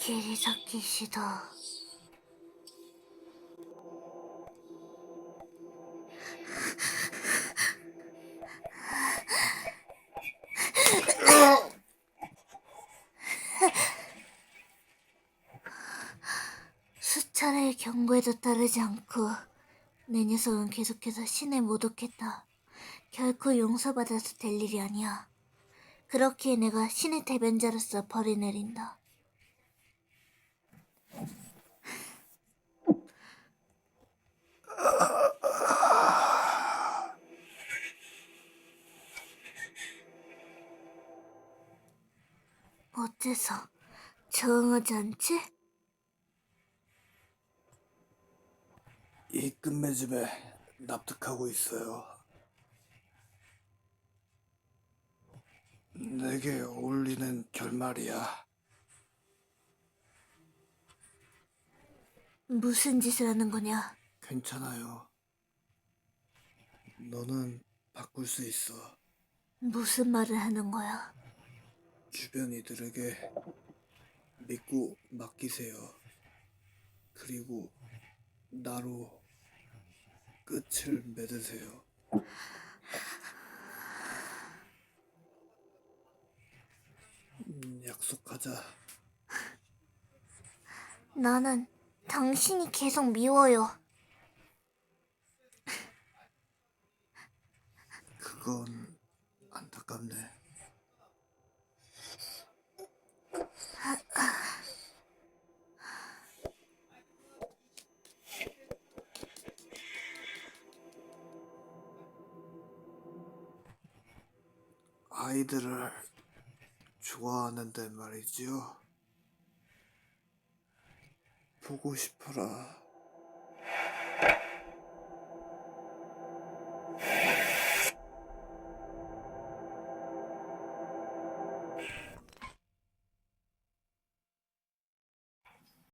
길이사키 씨다. 수차례의 경고에도 따르지 않고 내 녀석은 계속해서 신에 모독했다. 결코 용서받아서 될 일이 아니야. 그렇기에 내가 신의 대변자로서 벌을 내린다. 어째서 저항하지 않지? 이 끝맺음에 납득하고 있어요. 내게 어울리는 결말이야. 무슨 짓을 하는 거냐? 괜찮아요. 너는 바꿀 수 있어. 무슨 말을 하는 거야? 주변 이들에게 믿고 맡기세요. 그리고 나로 끝을 맺으세요. 음, 약속하자. 나는 당신이 계속 미워요. 그건 안타깝네. 아이들을 좋아하는데 말이지요. 보고 싶어라.